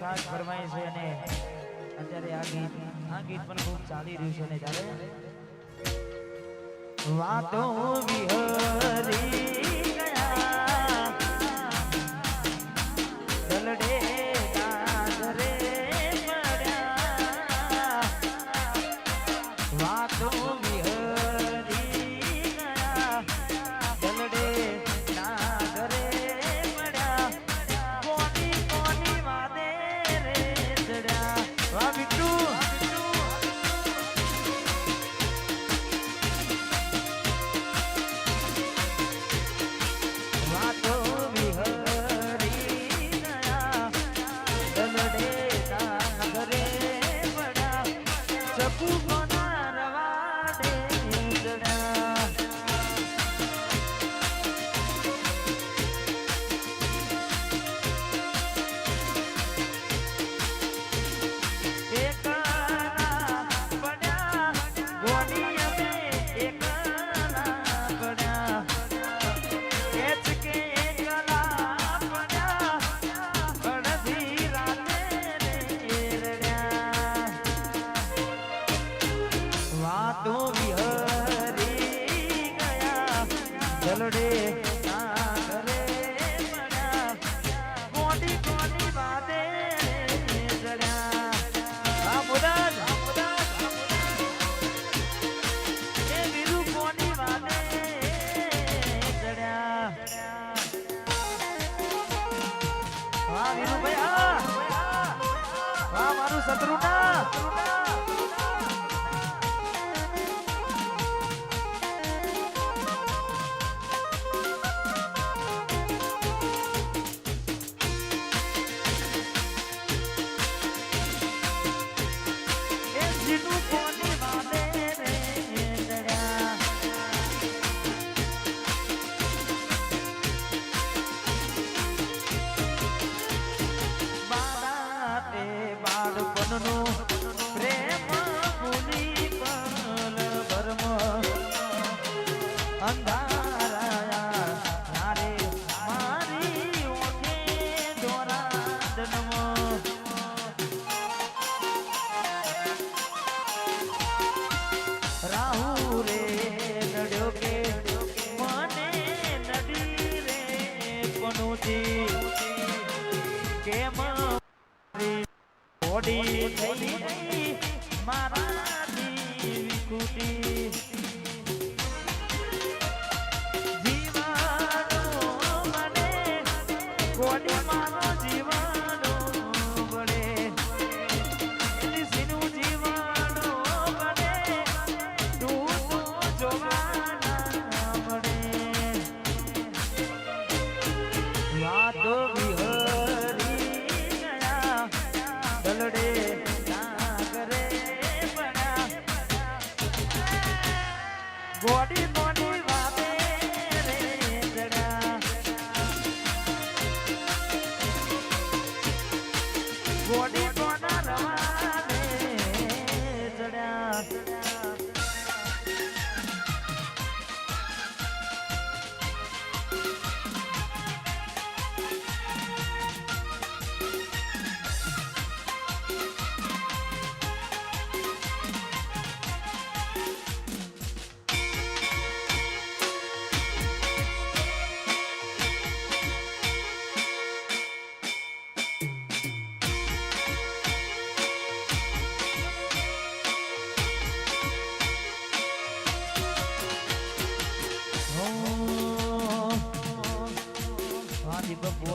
ખાસ ફરમાય છે અને અત્યારે આ ગીત આ ગીત પણ ખૂબ ચાલી રહ્યું છે ને ત્યારે વાતો વિહરી ચલડે મનનો પ્રેમ. ઓડી થઈ મારા દીવી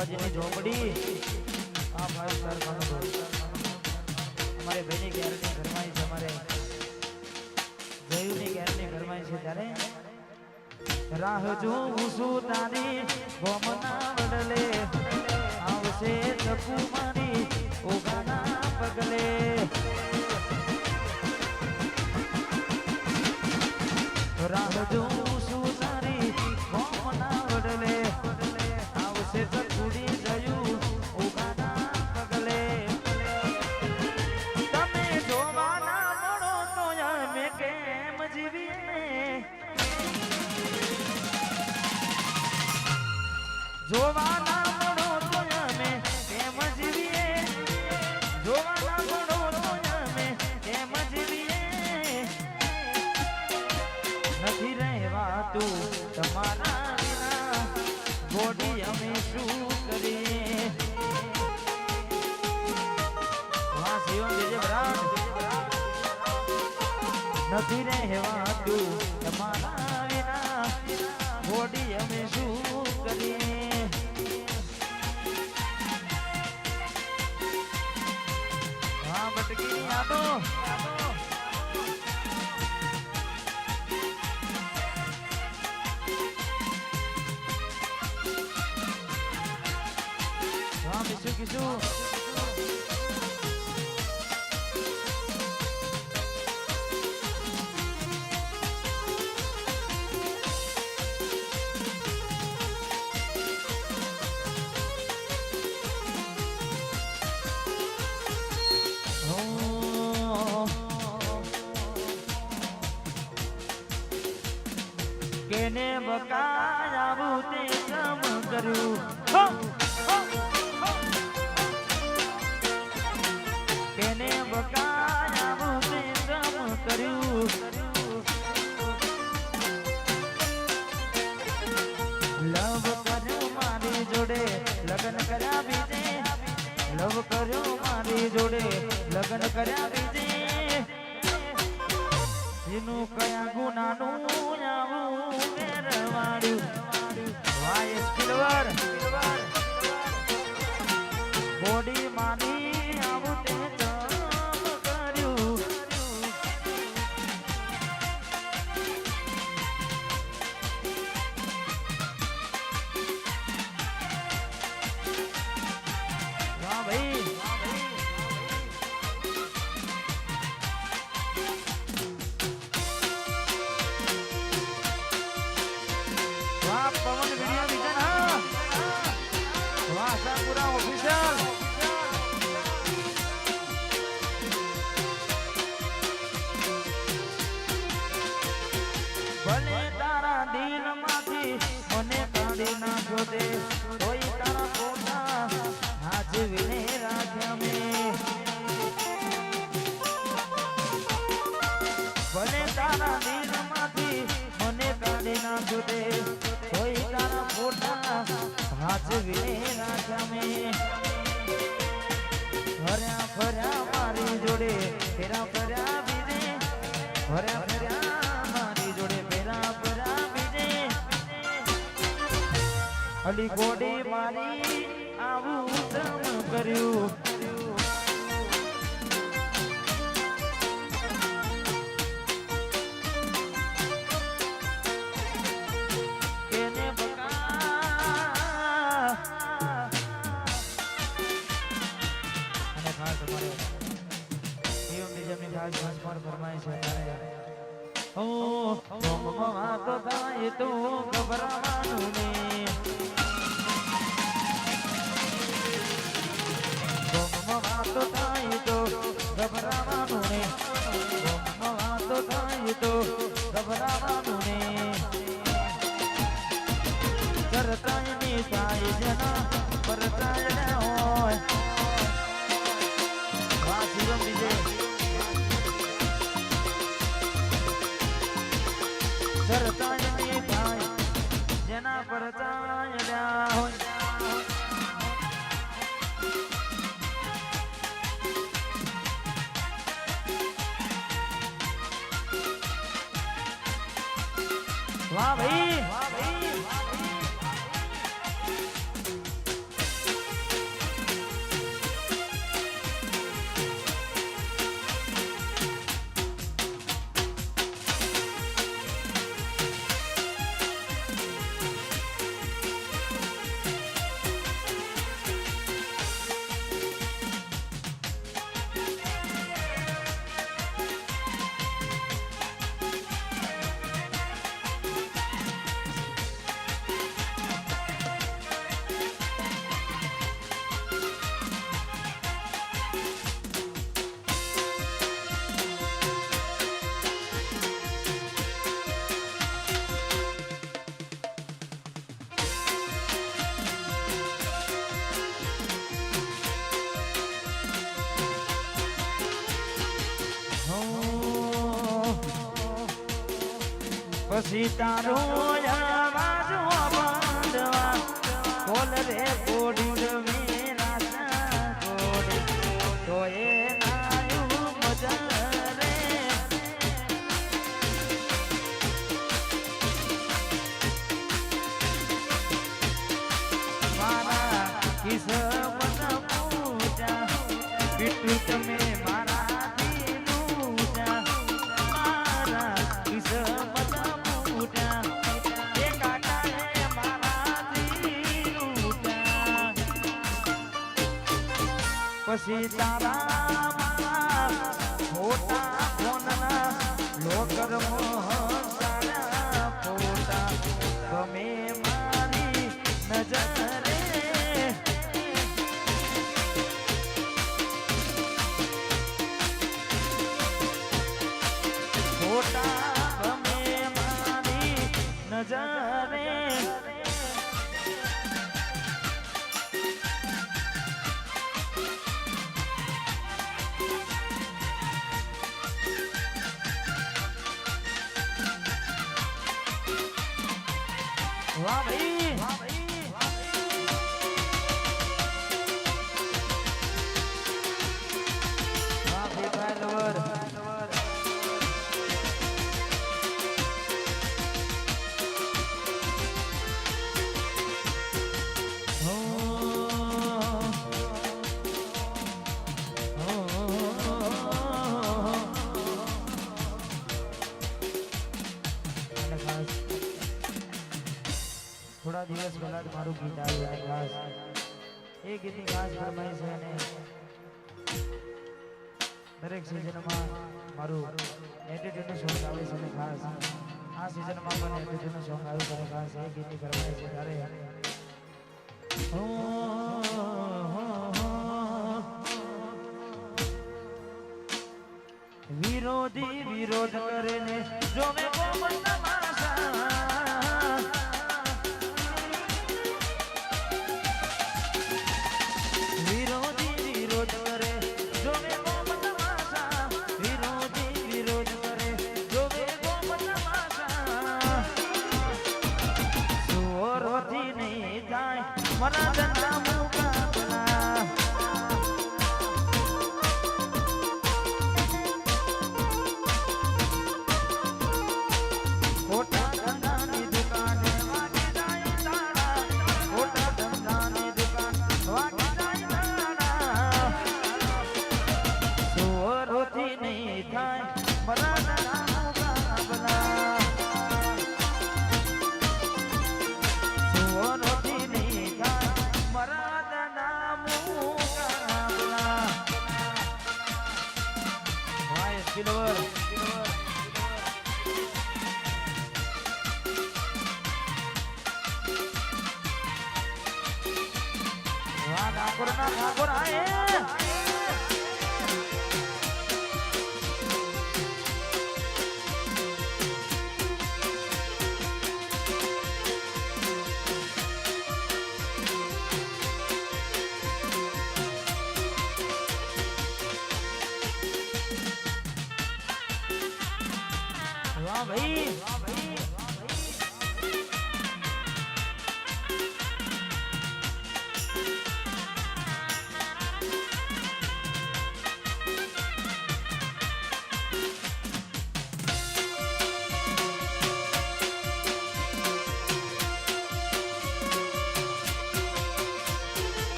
બાવાજીની ઝોપડી. આ મારું સરખાનું અમારે ભાઈની ગેરંટી ઘરમાં છે અમારે. જયુની ગેરંટી ઘરમાં છે ત્યારે રાહ જોઉં છું તારી ભોમના આવશે ચકુ મારી ઓગાના બીજું કેને બકાયાવું તે કામ કર્યું? લગ્ન કર્યા મારી જોડે લગ્ન કર્યા બીજે એનું કયા ગુનાનું આવું મેરવાડ્યું વાય બોડી માની આવું તે ફર્યા જોડે, ફેરા ફર્યા બીજે. હર્યા ફર્યા મારી જોડે, ફેરા ફર્યા બીજે. અલી ગોડી મારી આવું કર્યું. થાય તો ગભરાવાનું ને ગમમાં તો થાય તો ગભરાવાનું ને વાતો થાય તો ગભરાવાનું ને કરતા ની જના પરતાય lá, vai! પછી તારો અવાજ બાંધવા. કોલ રે કોડી પછી તારા મારા ખોટા ફોનના લોકરમાં Love it. દિવસ પહેલા જ મારું ગીત આવ્યું ખાસ એ ગીતની ખાસ ફરમાઈશ છે અને દરેક સિઝનમાં મારું એટીટ્યુડનું સોંગ આવે છે અને ખાસ આ સિઝનમાં પણ એટીટ્યુડનું સોંગ આવ્યું છે ખાસ એ ગીતની ફરમાઈશ છે ત્યારે. વિરોધી વિરોધ કરે ને જોવે કોમળ થાય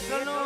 Ese trono